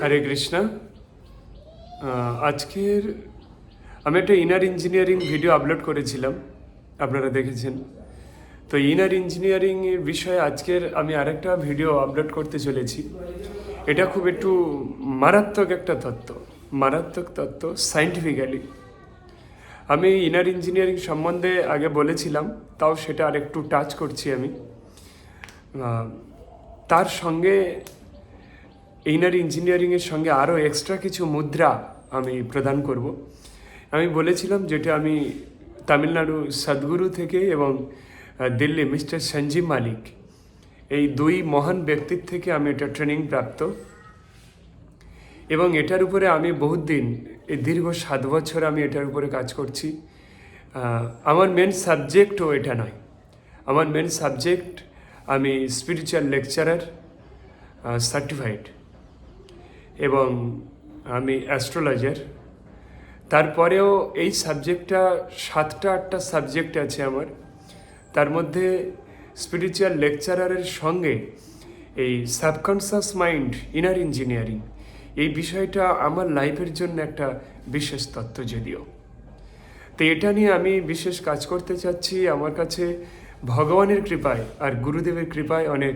হরে কৃষ্ণা। আজকের আমি একটা ইনার ইঞ্জিনিয়ারিং ভিডিও আপলোড করেছিলাম, আপনারা দেখেছেন। তো ইনার ইঞ্জিনিয়ারিং বিষয়ে আজকের আমি আরেকটা ভিডিও আপলোড করতে চলেছি। এটা খুব একটু মারাত্মক একটা তত্ত্ব, মারাত্মক তত্ত্ব সাইন্টিফিক্যালি আমি ইনার ইঞ্জিনিয়ারিং সম্বন্ধে আগে বলেছিলাম, তাও সেটা আর একটু টাচ করছি আমি। তার সঙ্গে ইনার ইঞ্জিনিয়ারিংয়ের সঙ্গে আরও এক্সট্রা কিছু মুদ্রা আমি প্রদান করব। আমি বলেছিলাম যেটা আমি তামিলনাড়ু সদ্গুরু থেকে এবং দিল্লি মিস্টার সঞ্জীব মালিক, এই দুই মহান ব্যক্তির থেকে আমি এটা ট্রেনিং প্রাপ্ত। এবং এটার উপরে আমি বহুত দিন এই দীর্ঘ সাত বছর আমি এটার উপরে কাজ করছি। আমার মেন সাবজেক্টও এটা নয়। আমার মেন সাবজেক্ট আমি স্পিরিচুয়াল লেকচারার সার্টিফাইড এবং আমি অ্যাস্ট্রোলজার তারপরেও এই সাবজেক্টটা সাতটা, আটটা সাবজেক্ট আছে আমার। তার মধ্যে স্পিরিচুয়াল লেকচারারের সঙ্গে এই সাবকনসিয়াস মাইন্ড ইনার ইঞ্জিনিয়ারিং এই বিষয়টা আমার লাইফের জন্য একটা বিশেষ তত্ত্ব যদিও। তো এটা নিয়ে আমি বিশেষ কাজ করতে চাচ্ছি। আমার কাছে ভগবানের কৃপায় আর গুরুদেবের কৃপায় অনেক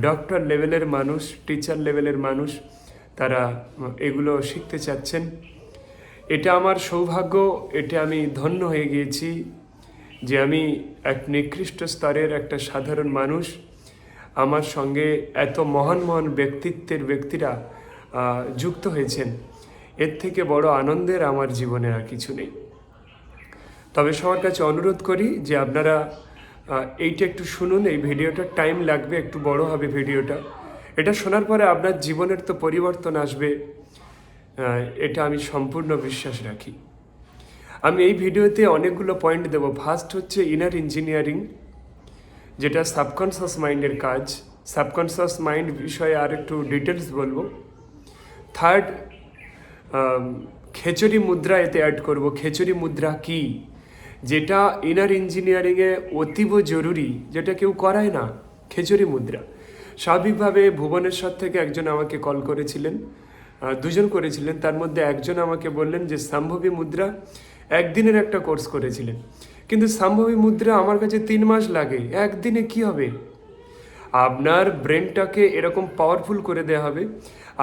ডক্টর লেভেলের মানুষ টিচার লেভেলের মানুষ তারা এগুলো শিখতে চাচ্ছেন। এটা আমার সৌভাগ্য, এটা আমি ধন্য হয়ে গিয়েছি যে আমি এক নিকৃষ্ট স্তরের একটা সাধারণ মানুষ। আমার সঙ্গে এত মহান মহান ব্যক্তিত্বের ব্যক্তিরা যুক্ত হয়েছেন। এর থেকে বড় আনন্দের আমার জীবনে আর কিছু নেই। তবে সবার কাছে অনুরোধ করি যে আপনারা এইটা একটু শুনুন, এই ভিডিওটা টাইম লাগবে, একটু বড় হবে ভিডিওটা। এটা শোনার পরে আপনার জীবনের তো পরিবর্তন আসবে এটা আমি সম্পূর্ণ বিশ্বাস রাখি। আমি এই ভিডিওতে অনেকগুলো পয়েন্ট দেবো। ফার্স্ট হচ্ছে ইনার ইঞ্জিনিয়ারিং যেটা সাবকনসিয়াস মাইন্ডের কাজ। সাবকনসিয়াস মাইন্ড বিষয়ে আর একটু ডিটেলস বলব। থার্ড খেচুরি মুদ্রা এতে অ্যাড করব। খেচুরি মুদ্রা কি? যেটা ইনার ইঞ্জিনিয়ারিংয়ে অতীব জরুরি, যেটা কেউ করায় না। খেচুরি মুদ্রা। স্বাভাবিকভাবে ভুবনেশ্বর থেকে একজন আমাকে কল করেছিলেন দুজন করেছিলেন। তার মধ্যে একজন আমাকে বললেন যে, সম্ভবী মুদ্রা একদিনের একটা কোর্স করেছিলেন। কিন্তু সম্ভবী মুদ্রা আমার কাছে তিন মাস লাগে, একদিনে কি হবে? আপনার ব্রেনটাকে এরকম পাওয়ারফুল করে দেওয়া হবে,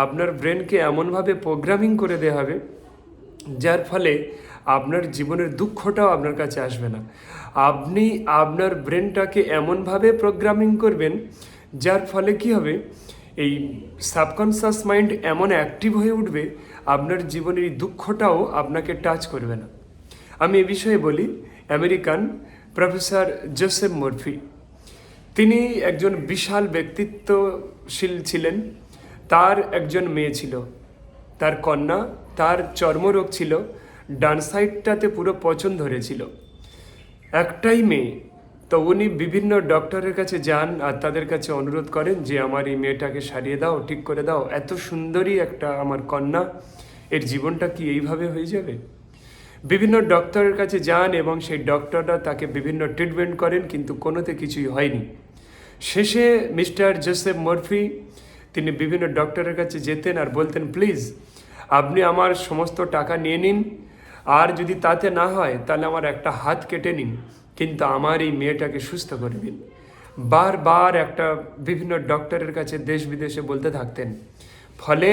আপনার ব্রেনকে এমনভাবে প্রোগ্রামিং করে দেওয়া হবে, যার ফলে আপনার জীবনের দুঃখটাও আপনার কাছে আসবে না। আপনি আপনার ব্রেনটাকে এমনভাবে প্রোগ্রামিং করবেন যার ফলে কি হবে? এই সাবকনসিয়াস মাইন্ড এমন অ্যাক্টিভ হয়ে উঠবে, আপনার জীবনের দুঃখটাও আপনাকে টাচ করবে না। আমি এ বিষয়ে বলি, আমেরিকান প্রফেসর জোসেফ মরফি তিনি একজন বিশাল ব্যক্তিত্বশীল ছিলেন। তার একজন মেয়ে ছিল, তার কন্যা, তার চর্মরোগ ছিল ডান সাইডটাতে পুরো পচন ধরেছিল। একটাই মেয়ে তো উনি বিভিন্ন ডক্টরের কাছে যান আর তাদের কাছে অনুরোধ করেন যে আমার এই মেয়েটাকে সারিয়ে দাও, ঠিক করে দাও। এত সুন্দরী একটা আমার কন্যা, এর জীবনটা কি এইভাবে হয়ে যাবে? বিভিন্ন ডক্টরের কাছে যান এবং সেই ডক্টররা তাকে বিভিন্ন ট্রিটমেন্ট করেন, কিন্তু কোনোতে কিছুই হয়নি। শেষে মিস্টার জোসেফ মরফি, তিনি বিভিন্ন ডক্টরের কাছে যেতেন আর বলতেন, প্লিজ, আপনি আমার সমস্ত টাকা নিয়ে নিন। আর যদি তাতে না হয়, তাহলে আমার একটা হাত কেটে নিন। কিন্তু আমার এই মেয়েটাকে সুস্থ করে দিন। বারবার একটা বিভিন্ন ডক্টরের কাছে দেশ বিদেশে বলতে থাকতেন। ফলে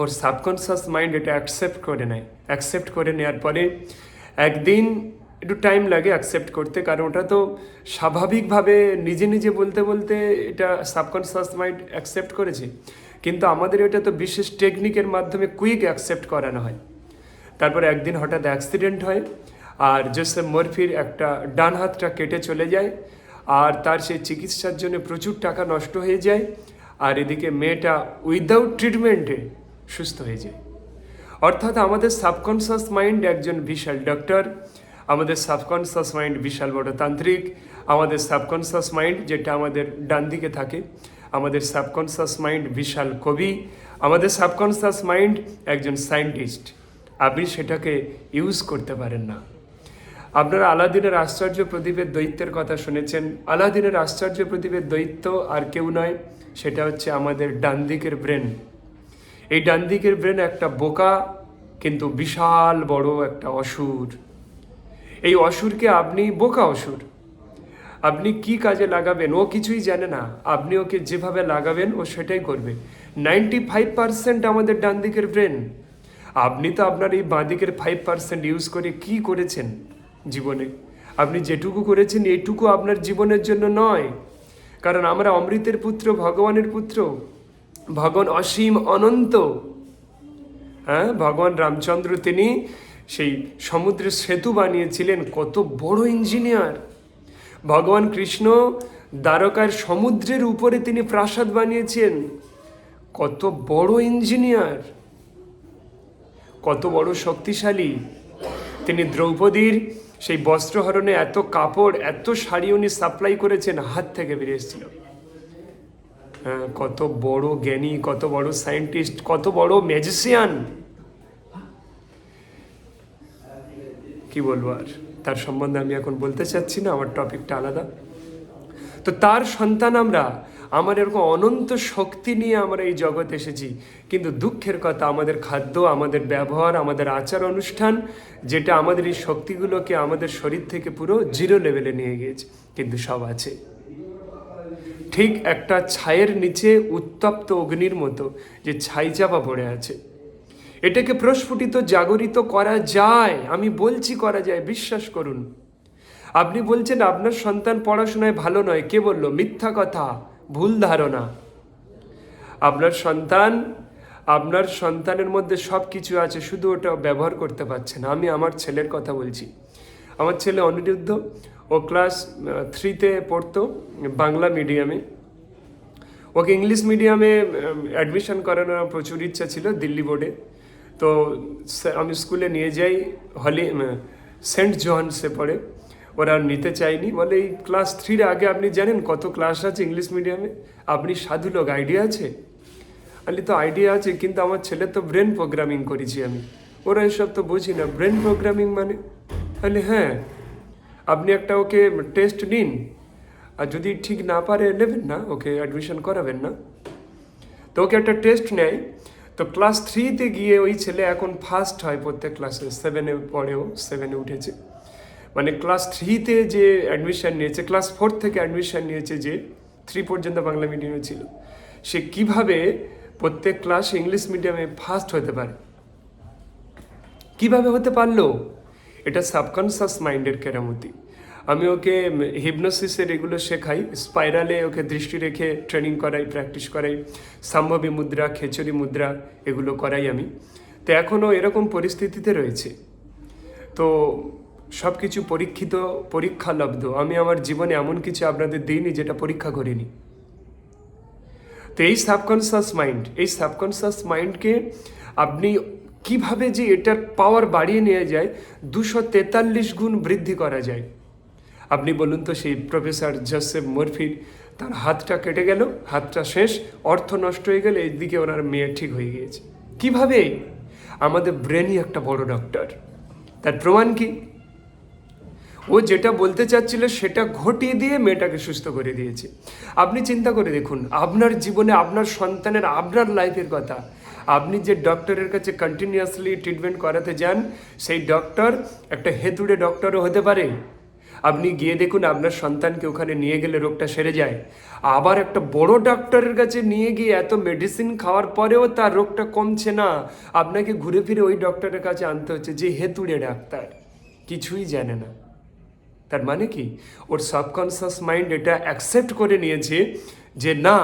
ওর সাবকনসিয়াস মাইন্ড এটা অ্যাকসেপ্ট করে নেয়। অ্যাকসেপ্ট করে নেওয়ার পরে একদিন একটু টাইম লাগে অ্যাকসেপ্ট করতে, কারণ ওটা তো স্বাভাবিকভাবে নিজে নিজে বলতে বলতে এটা সাবকনসিয়াস মাইন্ড অ্যাকসেপ্ট করেছে। কিন্তু আমাদের এটা তো বিশেষ টেকনিকের মাধ্যমে কুইক অ্যাকসেপ্ট করানো হয়। তারপর একদিন হঠাৎ অ্যাক্সিডেন্ট হয়। আর জোসেফ মরফির একটা ডান হাতটা কেটে চলে যায়, আর তার সেই চিকিৎসার জন্য প্রচুর টাকা নষ্ট হয়ে যায়, আর এদিকে মেয়েটা উইদাউট ট্রিটমেন্টে সুস্থ হয়ে যায়। অর্থাৎ আমাদের সাবকনসিয়াস মাইন্ড একজন বিশাল ডক্টর আমাদের সাবকনসিয়াস মাইন্ড বিশাল বড় তান্ত্রিক, আমাদের সাবকনসিয়াস মাইন্ড যেটা আমাদের ডান দিকে থাকে, আমাদের সাবকনসিয়াস মাইন্ড বিশাল কবি, আমাদের সাবকনসিয়াস মাইন্ড একজন সায়েন্টিস্ট আপনি সেটাকে ইউজ করতে পারেন না। আপনারা আলাদিনের আশ্চর্য প্রদীপের দৈত্যের কথা শুনেছেন। আলাদিনের আশ্চর্য প্রদীপের দৈত্য আর কেউ নয়, সেটা হচ্ছে আমাদের ডান দিকের ব্রেন। এই ডান দিকের ব্রেন একটা বোকা, কিন্তু বিশাল বড় একটা অসুর। এই অসুরকে আপনি বোকা অসুর। আপনি কি কাজে লাগাবেন? ও কিছুই জানে না। আপনি ওকে যেভাবে লাগাবেন, ও সেটাই করবে। নাইনটি ফাইভ পার্সেন্ট আমাদের ডান দিকের ব্রেন। আপনি তো আপনার এই বাঁ দিকের ফাইভ পার্সেন্ট ইউজ করে কি করেছেন? জীবনে। আপনি যেটুকু করেছেন, এটুকু আপনার জীবনের জন্য নয়। কারণ আমরা অমৃতের পুত্র, ভগবানের পুত্র। ভগবান অসীম অনন্ত। হ্যাঁ ভগবান রামচন্দ্র তিনি সেই সমুদ্রের সেতু বানিয়েছিলেন। কত বড় ইঞ্জিনিয়ার। ভগবান কৃষ্ণ দ্বারকার সমুদ্রের উপরে তিনি প্রাসাদ বানিয়েছেন। কত বড় ইঞ্জিনিয়ার। কত বড় শক্তিশালী। তিনি দ্রৌপদীর সেই বস্ত্রহরণে এত কাপড় এত শাড়ি উনি সাপ্লাই করেছেন হাত থেকে বেরিয়ে এসেছিল। হ্যাঁ, কত বড় জ্ঞানী কত বড় সায়েন্টিস্ট কত বড় ম্যাজিসিয়ান কি বলব আর? তার সম্বন্ধে আমি এখন বলতে চাচ্ছি না আমার টপিকটা আলাদা। তো তার সন্তান আমরা, আমার এরকম অনন্ত শক্তি নিয়ে আমরা এই জগৎ এসেছি। কিন্তু দুঃখের কথা, আমাদের খাদ্য, আমাদের ব্যবহার, আমাদের আচার অনুষ্ঠান, যেটা আমাদের এই শক্তিগুলোকে আমাদের শরীর থেকে পুরো জিরো লেভেলে নিয়ে গিয়েছে, কিন্তু সব আছে। ঠিক একটা ছায়ের নিচে উত্তপ্ত অগ্নির মতো যে ছাই চাপা পড়ে আছে। এটাকে প্রস্ফুটিত, জাগরিত করা যায়, আমি বলছি করা যায়, বিশ্বাস করুন। আপনি বলছেন আপনার সন্তান পড়াশোনায় ভালো নয়। কে বলল? মিথ্যা কথা, ভুল ধারণা। আপনার সন্তান, আপনার সন্তানের মধ্যে সব কিছু আছে, শুধু ওটা ব্যবহার করতে পারছে না। আমি আমার ছেলের কথা বলছি। আমার ছেলে অনিরুদ্ধ, ও ক্লাস থ্রিতে পড়তো বাংলা মিডিয়ামে ওকে ইংলিশ মিডিয়ামে অ্যাডমিশন করানোর প্রচুর ইচ্ছা ছিল দিল্লি বোর্ডে তো আমি স্কুলে নিয়ে যাই, হলি সেন্ট জোহান্সে পড়ে। ওরা নিতে চায়নি। বলে এই ক্লাস থ্রির আগে আপনি জানেন কত ক্লাস আছে ইংলিশ মিডিয়ামে আপনি সাধু লোক আইডিয়া আছে? আমি তো আইডিয়া আছে, কিন্তু আমার ছেলে তো ব্রেন প্রোগ্রামিং করেছি আমি। ওরা এসব তো বুঝি না। ব্রেন প্রোগ্রামিং মানে? তাহলে হ্যাঁ আপনি একটা ওকে টেস্ট নিন। আর যদি ঠিক না পারে, নেবেন না, ওকে অ্যাডমিশন করাবেন না। তো ওকে একটা টেস্ট নেয়। তো ক্লাস থ্রিতে গিয়ে ওই ছেলে এখন ফার্স্ট হয় প্রত্যেক ক্লাসে সেভেনে পড়েও সেভেনে উঠেছে। মানে ক্লাস থ্রিতে যে অ্যাডমিশন নিয়েছে ক্লাস ফোর থেকে অ্যাডমিশন নিয়েছে যে থ্রি পর্যন্ত বাংলা মিডিয়ামে ছিল, সে কীভাবে প্রত্যেক ক্লাস ইংলিশ মিডিয়ামে ফার্স্ট হতে পারে? কীভাবে হতে পারল? এটা সাবকনসাস মাইন্ডের কেরামতি। আমি ওকে হিপনোসিসের এগুলো শেখাই স্পাইরালে ওকে দৃষ্টি রেখে ট্রেনিং করাই প্র্যাকটিস করাই সম্ভবী মুদ্রা খেচুরি মুদ্রা এগুলো করাই আমি। তো এখনও এরকম পরিস্থিতিতে রয়েছে। তো সব কিছু পরীক্ষিত, পরীক্ষালব্ধ। আমি আমার জীবনে এমন কিছু আপনাদের দিইনি যেটা পরীক্ষা করিনি। তো এই সাবকনসাস মাইন্ড এই সাবকনসাস মাইন্ডকে আপনি কীভাবে যে এটার পাওয়ার বাড়িয়ে নিয়ে যায়, দুশো তেতাল্লিশ গুণ বৃদ্ধি করা যায়। আপনি বলুন তো সেই প্রফেসর জোসেফ মরফির তার হাতটা কেটে গেল, হাতটা শেষ, অর্থ নষ্ট হয়ে গেলে, এইদিকে ওনার মেয়ে ঠিক হয়ে গিয়েছে। কীভাবে? আমাদের ব্রেনই একটা বড় ডক্টর তার প্রমাণ কি? ও যেটা বলতে চাচ্ছিল সেটা ঘটিয়ে দিয়ে মেয়েটাকে সুস্থ করে দিয়েছে। আপনি চিন্তা করে দেখুন, আপনার জীবনে আপনার সন্তানের, আপনার লাইফের কথা। আপনি যে ডক্টরের কাছে কন্টিনিউয়াসলি ট্রিটমেন্ট করাতে যান, সেই ডক্টর একটা হেতুড়ে ডক্টরও হতে পারে। আপনি গিয়ে দেখুন, আপনার সন্তানকে ওখানে নিয়ে গেলে রোগটা সেরে যায়। আবার একটা বড় ডক্টরের কাছে নিয়ে গিয়ে এত মেডিসিন খাওয়ার পরেও তার রোগটা কমছে না। আপনাকে ঘুরে ফিরে ওই ডক্টরের কাছে আনতে হচ্ছে, যে হেতুড়ে ডাক্তার। কিছুই জানে না। তার মানে কি? ওর সাবকনসিয়াস মাইন্ড এটা অ্যাকসেপ্ট করে নিয়েছে যে না,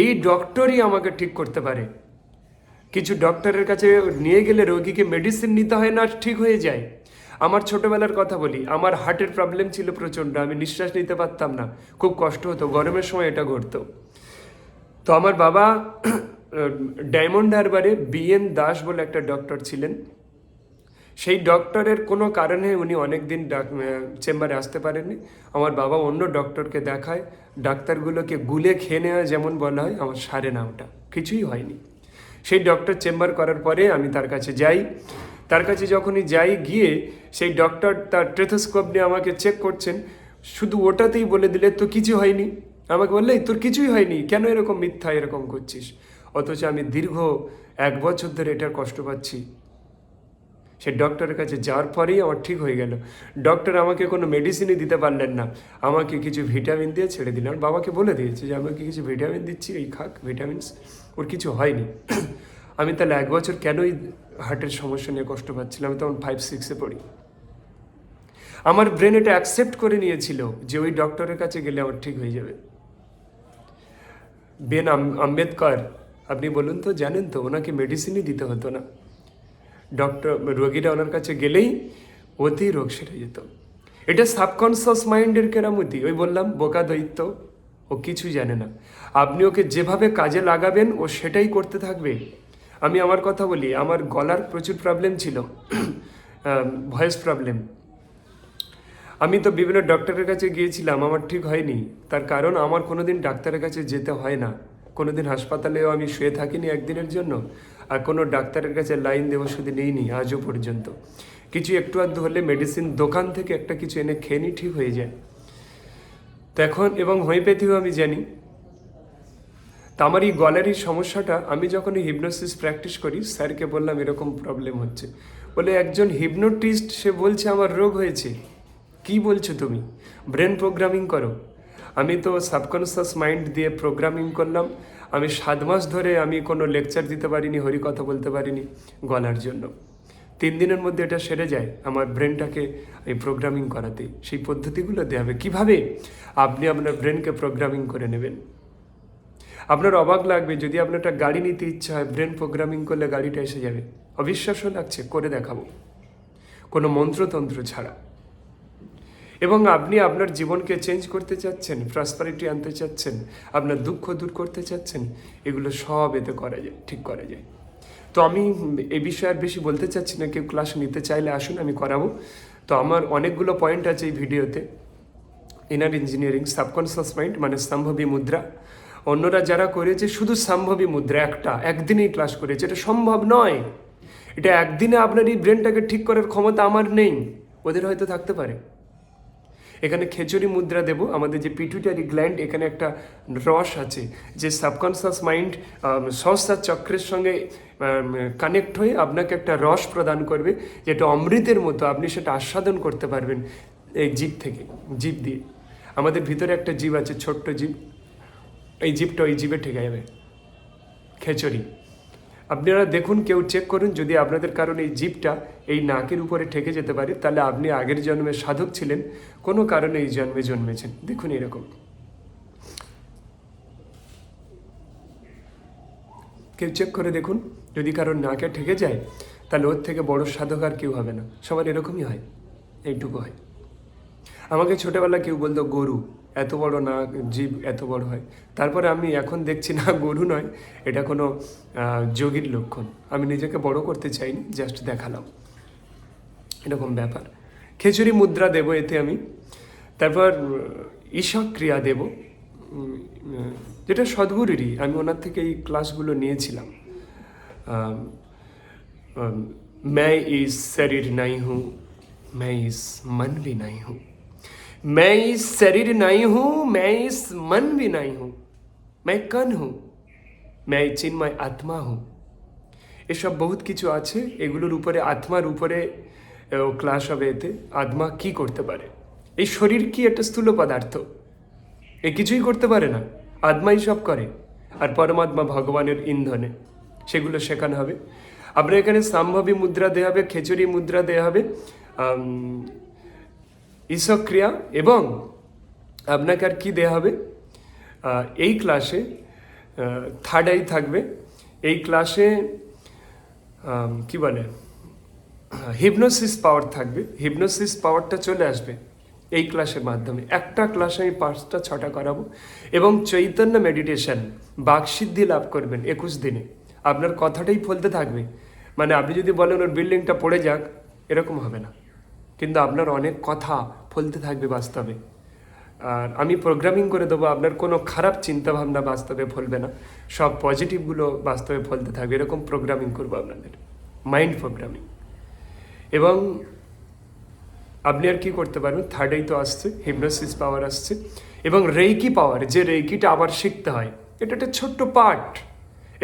এই ডক্টরই আমাকে ঠিক করতে পারে। কিছু ডক্টরের কাছে নিয়ে গেলে রোগীকে মেডিসিন নিতে হয় না ঠিক হয়ে যায়। আমার ছোটবেলার কথা বলি, আমার হার্টের প্রবলেম ছিল প্রচণ্ড, আমি নিঃশ্বাস নিতে পারতাম না। খুব কষ্ট হতো, গরমের সময় এটা ঘটতো। তো আমার বাবা ডায়মন্ড হারবারে বিএন দাস বলে একটা ডক্টর ছিলেন। সেই ডক্টরের কোনো কারণে উনি অনেক দিন চেম্বারে আসতে পারেননি। আমার বাবা অন্য ডক্টরকে দেখায়, ডাক্তারগুলোকে গুলে খেয়ে নেওয়া যেমন বলা হয়, আমার সারে না ওটা। কিছুই হয়নি। সেই ডক্টর চেম্বার করার পরে আমি তার কাছে যাই। তার কাছে যখনই যাই, গিয়ে সেই ডক্টর তার ট্রেথোস্কোপ নিয়ে আমাকে চেক করছেন। শুধু ওটাতেই বলে দিলে তো কিছু হয়নি? আমাকে বললে তোর কিছুই হয়নি। কেন এরকম মিথ্যা এরকম করছিস? অথচ আমি দীর্ঘ এক বছর ধরে এটার কষ্ট পাচ্ছি। সে ডক্টরের কাছে যাওয়ার পরেই আমার ঠিক হয়ে গেল। ডক্টর আমাকে কোনো মেডিসিনই দিতে পারলেন না। আমাকে কিছু ভিটামিন দিয়ে ছেড়ে দিলেন। বাবাকে বলে দিয়েছে যে আমাকে কিছু ভিটামিন দিচ্ছি, এই খাক ভিটামিনস ওর কিছু হয়নি। আমি তাহলে এক বছর কেনই হার্টের সমস্যা নিয়ে কষ্ট পাচ্ছিলাম? আমি তখন ফাইভ সিক্সে পড়ি। আমার ব্রেন এটা অ্যাকসেপ্ট করে নিয়েছিল যে, ওই ডক্টরের কাছে গেলে আমার ঠিক হয়ে যাবে। বেন আম- আম্বেদকর, আপনি বলুন তো, জানেন তো, ওনাকে মেডিসিনই দিতে হতো না। ডক্টর রোগীরা ওনার কাছে গেলেই অতি রোগ সেরে যেত। এটা সাবকনসিয়াস মাইন্ডের কেরামতি, ওই বললাম, বোকা দৈত্য, ও কিছু জানে না। আপনি ওকে যেভাবে কাজে লাগাবেন, ও সেটাই করতে থাকবে। আমি আমার কথা বলি, আমার গলার প্রচুর প্রবলেম ছিল ভয়েস প্রবলেম আমি তো বিভিন্ন ডক্টরের কাছে গিয়েছিলাম, আমার ঠিক হয়নি। তার কারণ আমার কোনোদিন ডাক্তারের কাছে যেতে হয় না। কোনোদিন হাসপাতালেও আমি শুয়ে থাকিনি একদিনের জন্য। আর কোনো ডাক্তারের কাছে লাইন দেওয়া শুধু নেইনি আজও পর্যন্ত। কিছু একটু আধটু হলে মেডিসিন দোকান থেকে একটা কিছু এনে খেয়ে নিই ঠিক হয়ে যায়। তো এখন এবং হোমিওপ্যাথিও আমি জানি। তা আমার এই গলার এই সমস্যাটা, আমি যখন হিপনোসিস প্র্যাকটিস করি, স্যারকে বললাম এরকম প্রবলেম হচ্ছে। বলে, একজন হিপনোটিস্ট সে বলছে আমার রোগ হয়েছে। কি বলছো তুমি? ব্রেন প্রোগ্রামিং করো। আমি তো সাবকনসিয়াস মাইন্ড দিয়ে প্রোগ্রামিং করলাম। আমি সাত মাস ধরে আমি কোনো লেকচার দিতে পারিনি হরি কথা বলতে পারিনি গলার জন্য। তিন দিনের মধ্যে এটা সেরে যায় আমার ব্রেনটাকে এই প্রোগ্রামিং করাতে। সেই পদ্ধতিগুলো দেওয়া হবে। কীভাবে? আপনি আপনার ব্রেনকে প্রোগ্রামিং করে নেবেন। আপনার অবাক লাগবে, যদি আপনার একটা গাড়ি নিতে ইচ্ছা হয় ব্রেন প্রোগ্রামিং করলে গাড়িটা এসে যাবে। অবিশ্বাসও লাগছে, করে দেখাবো। কোনো মন্ত্রতন্ত্র ছাড়া। এবং আপনি আপনার জীবনকে চেঞ্জ করতে চাচ্ছেন প্রসপারিটি আনতে চাচ্ছেন, আপনার দুঃখ দূর করতে চাচ্ছেন, এগুলো সব এতে করা যায়, ঠিক করা যায়। তো আমি এ বিষয়ে আর বেশি বলতে চাচ্ছি না, কেউ ক্লাস নিতে চাইলে আসুন, আমি করাবো। তো আমার অনেকগুলো পয়েন্ট আছে এই ভিডিওতে। ইনার ইঞ্জিনিয়ারিং সাবকনসিয়াস মাইন্ড মানে সম্ভবী মুদ্রা। অন্যরা যারা করেছে, শুধু সম্ভবী মুদ্রা একটা, একদিনেই ক্লাস করেছে, এটা সম্ভব নয়। এটা একদিনে আপনার এই ব্রেনটাকে ঠিক করার ক্ষমতা আমার নেই। ওদের হয়তো থাকতে পারে। এখানে খেচুরি মুদ্রা দেব, আমাদের যে পিটুটারি গ্ল্যান্ড এখানে একটা রস আছে, যে সাবকনসিয়াস মাইন্ড সহস্রার চক্রের সঙ্গে কানেক্ট হয়ে আপনাকে একটা রস প্রদান করবে, যেটা অমৃতের মতো, আপনি সেটা আস্বাদন করতে পারবেন এই জীব থেকে, জীব দিয়ে। আমাদের ভিতরে একটা জীব আছে, ছোট্ট জীব। এই জীবটা ওই জীবে ঠেকে যাবে খেচড়ি। আপনারা দেখুন, কেউ চেক করুন, যদি আপনাদের কারণে এই জীবটা এই নাকের উপরে ঠেকে যেতে পারে, তাহলে আপনি আগের জন্মে সাধক ছিলেন, কোনো কারণে এই জন্মে জন্মেছেন। দেখুন এরকম। কেউ চেক করে দেখুন, যদি কারোর নাকে ঠেকে যায়, তাহলে ওর থেকে বড় সাধক আর কেউ হবে না। সবার এরকমই হয়, এইটুকু হয়। আমাকে ছোটবেলা কেউ বলতো, গরু। এত বড় না জীব এত বড় হয় তারপরে আমি এখন দেখছি না গরু নয় এটা কোনো আহ, যোগীর লক্ষণ আমি নিজেকে বড় করতে চাইনি জাস্ট দেখালাম এরকম ব্যাপার খেচুরি মুদ্রা দেব এতে আমি তারপর আহ, ঈশক ক্রিয়া দেব উম, আহ, যেটা সদ্গুরুরই আমি ওনার থেকে এই ক্লাসগুলো নিয়েছিলাম আম, আম, मैं इस शरीर नहीं हूँ मैं इस मन भी नहीं हूँ मैं इस शरीर नहीं हूँ मैं इस मन भी नहीं हूँ मैं कन हूँ मैं चिन्मय আত্মা हूँ এসব বহুত কিছু আছে এগুলোর উপরে আত্মার উপরে আহ, ও ক্লাস হবে এতে আত্মা কি করতে পারে এই শরীর কি একটা স্থূল পদার্থ এ কিছুই করতে পারে না আত্মাই সব করে আর পরমাত্মা ভগবানের ইন্ধনে সেগুলো শেখানো হবে আপনার এখানে সম্ভবী মুদ্রা দেওয়া হবে খেচুরি মুদ্রা দেওয়া হবে ঈশক্রিয়া এবং আপনাকে আর কী দেওয়া হবে? এই ক্লাসে থার্ড আই থাকবে। এই ক্লাসে কি বলে? হিপনোসিস পাওয়ার থাকবে। হিপনোসিস পাওয়ারটা চলে আসবে এই ক্লাসের মাধ্যমে। একটা ক্লাসে আমি পাঁচটা, ছটা করাবো এবং চৈতন্য মেডিটেশন বাকসিদ্ধি লাভ করবেন একুশ দিনে। আপনার কথাটাই ফলতে থাকবে। মানে আপনি যদি বলেন ওর বিল্ডিংটা পড়ে যাক, এরকম হবে না। কিন্তু আপনার অনেক কথা ফলতে থাকবে বাস্তবে। আর আমি প্রোগ্রামিং করে দেবো, আপনার কোনো খারাপ চিন্তাভাবনা বাস্তবে ফলবে না। সব পজিটিভগুলো বাস্তবে ফলতে থাকবে। এরকম প্রোগ্রামিং করব আপনাদের। মাইন্ড প্রোগ্রামিং এবং আপনি আর কি করতে পারবেন? থার্ডেই তো আসছে হিপনোসিস পাওয়ার আসছে। এবং রেইকি পাওয়ার যে রেইকিটা আবার শিখতে হয়, এটা একটা ছোট্ট পার্ট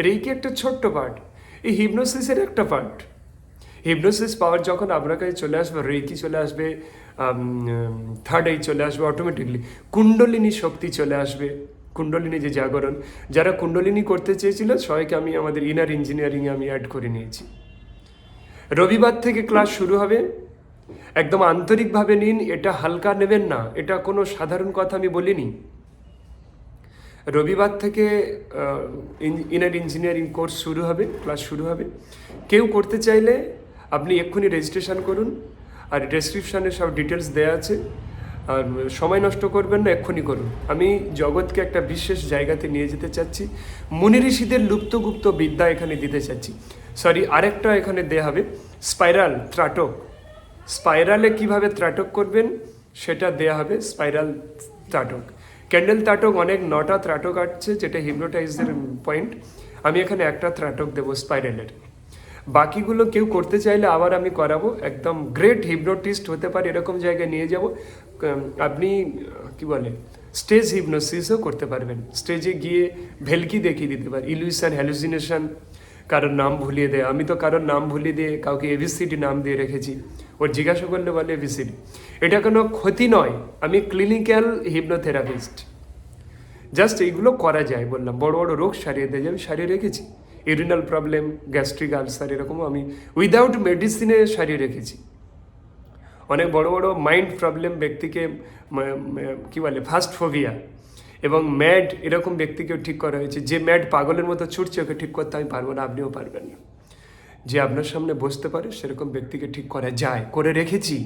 রেইকি একটা ছোট্ট পার্ট এই হিপনোসিসের একটা পার্ট হিপনোসিস পাওয়ার যখন আপনার কাছে চলে আসবে রেইকি চলে আসবে থার্ড আই চলে আসবে অটোমেটিকলি কুণ্ডলিনী শক্তি চলে আসবে কুণ্ডলিনী যে জাগরণ, যারা কুণ্ডলিনী করতে চেয়েছিল, সবাইকে আমি আমাদের ইনার ইঞ্জিনিয়ারিংয়ে আমি অ্যাড করে নিয়েছি। রবিবার থেকে ক্লাস শুরু হবে। একদম আন্তরিকভাবে নিন, এটা হালকা নেবেন না, এটা কোনো সাধারণ কথা আমি বলিনি। রবিবার থেকে ইনার ইঞ্জিনিয়ারিং কোর্স শুরু হবে ক্লাস শুরু হবে। কেউ করতে চাইলে আপনি এক্ষুনি রেজিস্ট্রেশন করুন। আর ডেসক্রিপশানে সব ডিটেলস দেওয়া আছে। আর সময় নষ্ট করবেন না, এক্ষুনি করুন। আমি জগৎকে একটা বিশেষ জায়গাতে নিয়ে যেতে চাচ্ছি। মুনি ঋষিদের লুপ্তগুপ্ত বিদ্যা এখানে দিতে চাচ্ছি। সরি আরেকটা এখানে দেয়া হবে। স্পাইরাল ত্রাটক। স্পাইরালে কীভাবে ত্রাটক করবেন, সেটা দেয়া হবে। স্পাইরাল ত্রাটক। ক্যান্ডেল ত্রাটক, অনেক নটা ত্রাটক আসছে, যেটা হিপনোটাইজের পয়েন্ট আমি এখানে একটা ত্রাটক দেবো স্পাইরালের বাকিগুলো কেউ করতে চাইলে আবার আমি করাবো। একদম গ্রেট হিপনোটিস্ট হতে পারে, এরকম জায়গায় নিয়ে যাব। আপনি, কি বলে স্টেজ হিপনোসিসও করতে পারবেন। স্টেজে গিয়ে ভেলকি দেখিয়ে দিতে পারে। ইলুশন হ্যালুসিনেশন কারোর নাম ভুলিয়ে দেয়। আমি তো কারোর নাম ভুলিয়ে দিয়ে কাউকে এবিসিডি নাম দিয়ে রেখেছি। ওর জিজ্ঞাসা করলে বলে এবিসিডি এটা কোনো ক্ষতি নয়। আমি ক্লিনিক্যাল হিপনোথেরাপিস্ট জাস্ট এইগুলো করা যায় বললাম। বড় বড় রোগ সারিয়ে দেয় আমি সারিয়ে রেখেছি। ইউরিনাল প্রবলেম গ্যাস্ট্রিক আলসার এরকমও আমি উইদাউট মেডিসিনে সারিয়ে রেখেছি। অনেক বড় বড় মাইন্ড প্রবলেম ব্যক্তিকে কি বলে ফাস্ট ফোভিয়া এবং ম্যাড এরকম ব্যক্তিকেও ঠিক করা হয়েছে। যে ম্যাড পাগলের মতো ছুটছে, ওকে ঠিক করতে আমি পারব না, আপনিও পারবেন না। যে আপনার সামনে বসতে পারে, সেরকম ব্যক্তিকে ঠিক করা যায়, করে রেখেছি।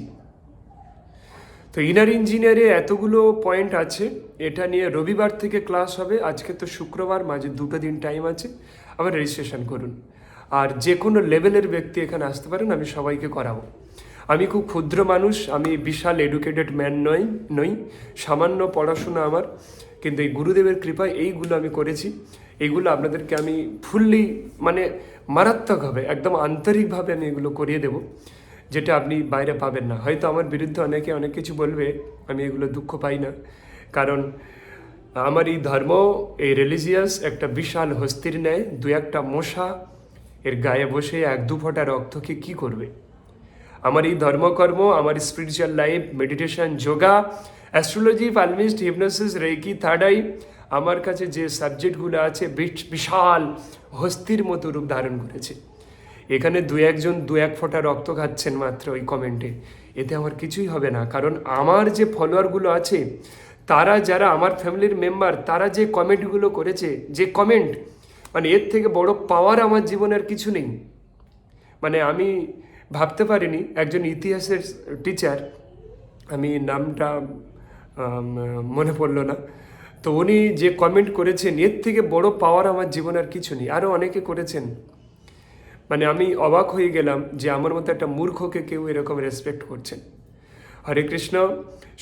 তো ইনার ইঞ্জিনিয়ারে এতগুলো পয়েন্ট আছে, এটা নিয়ে রবিবার থেকে ক্লাস হবে, আজকে তো শুক্রবার, মাঝে দুটো দিন টাইম আছে। আবার রেজিস্ট্রেশন করুন। আর যে কোনো লেভেলের ব্যক্তি এখানে আসতে পারেন, আমি সবাইকে করাবো। আমি খুব ক্ষুদ্র মানুষ, আমি বিশাল এডুকেটেড ম্যান নই নই। সামান্য পড়াশোনা আমার, কিন্তু এই গুরুদেবের কৃপায় এইগুলো আমি করেছি। এইগুলো আপনাদেরকে আমি ফুললি মানে মারাত্মকভাবে একদম আন্তরিকভাবে আমি এগুলো করিয়ে দেবো, যেটা আপনি বাইরে পাবেন না। হয়তো আমার বিরুদ্ধে অনেকে অনেক কিছু বলবে, আমি এগুলো দুঃখ পাই না। কারণ আমার এই ধর্ম, এই রিলিজিয়াস একটা বিশাল হস্তির ন্যায় দু একটা মশা এর গায়ে বসে এক দু ফোঁটা রক্তকে কি করবে? আমার এই ধর্মকর্ম, আমার spiritual life meditation yoga astrology palmist hypnosis reiki third eye আমার কাছে যে সাবজেক্টগুলো আছে বিশ- বিশাল হস্তির মতো রূপ ধারণ করেছে। এখানে দু একজন দু এক ফোঁটা রক্ত খাচ্ছেন মাত্র ওই কমেন্টে এতে আমার কিছুই হবে না, কারণ আমার যে ফলোয়ারগুলো আছে তারা যারা আমার ফ্যামিলির মেম্বার তারা যে কমেন্টগুলো করেছে, যে কমেন্ট মানে এর থেকে বড় পাওয়ার আমার জীবনের কিছু নেই। মানে আমি ভাবতে পারিনি, একজন ইতিহাসের টিচার আমি নামটা মনে পড়ল না। তো উনি যে কমেন্ট করেছেন, এর থেকে বড় পাওয়ার আমার জীবনে আর কিছু নেই। আরও অনেকে করেছেন। মানে আমি অবাক হয়ে গেলাম যে আমার মতো একটা মূর্খকে কেউ এরকম রেসপেক্ট করছেন। হরে কৃষ্ণ।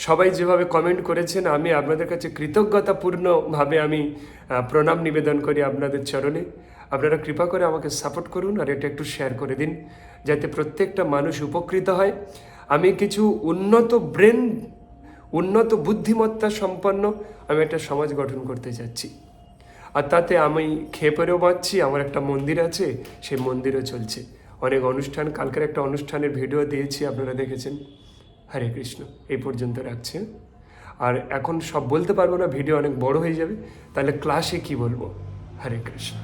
সবাই যেভাবে কমেন্ট করেছেন, আমি আপনাদের কাছে কৃতজ্ঞতাপূর্ণভাবে আমি প্রণাম নিবেদন করি আপনাদের চরণে। আপনারা কৃপা করে আমাকে সাপোর্ট করুন আর এটা একটু শেয়ার করে দিন, যাতে প্রত্যেকটা মানুষ উপকৃত হয়। আমি কিছু উন্নত ব্রেন উন্নত বুদ্ধিমত্তা সম্পন্ন আমি একটা সমাজ গঠন করতে চাচ্ছি আর তাতে আমি খেয়ে পরেও বাঁচছি, আমার একটা মন্দির আছে, সেই মন্দিরও চলছে। অনেক অনুষ্ঠান, কালকের একটা অনুষ্ঠানের ভিডিও দিয়েছি, আপনারা দেখেছেন। হরে কৃষ্ণ, এই পর্যন্ত রাখছি? আর এখন সব বলতে পারব না, ভিডিও অনেক বড় হয়ে যাবে, তাহলে ক্লাসে কি বলব হরে কৃষ্ণ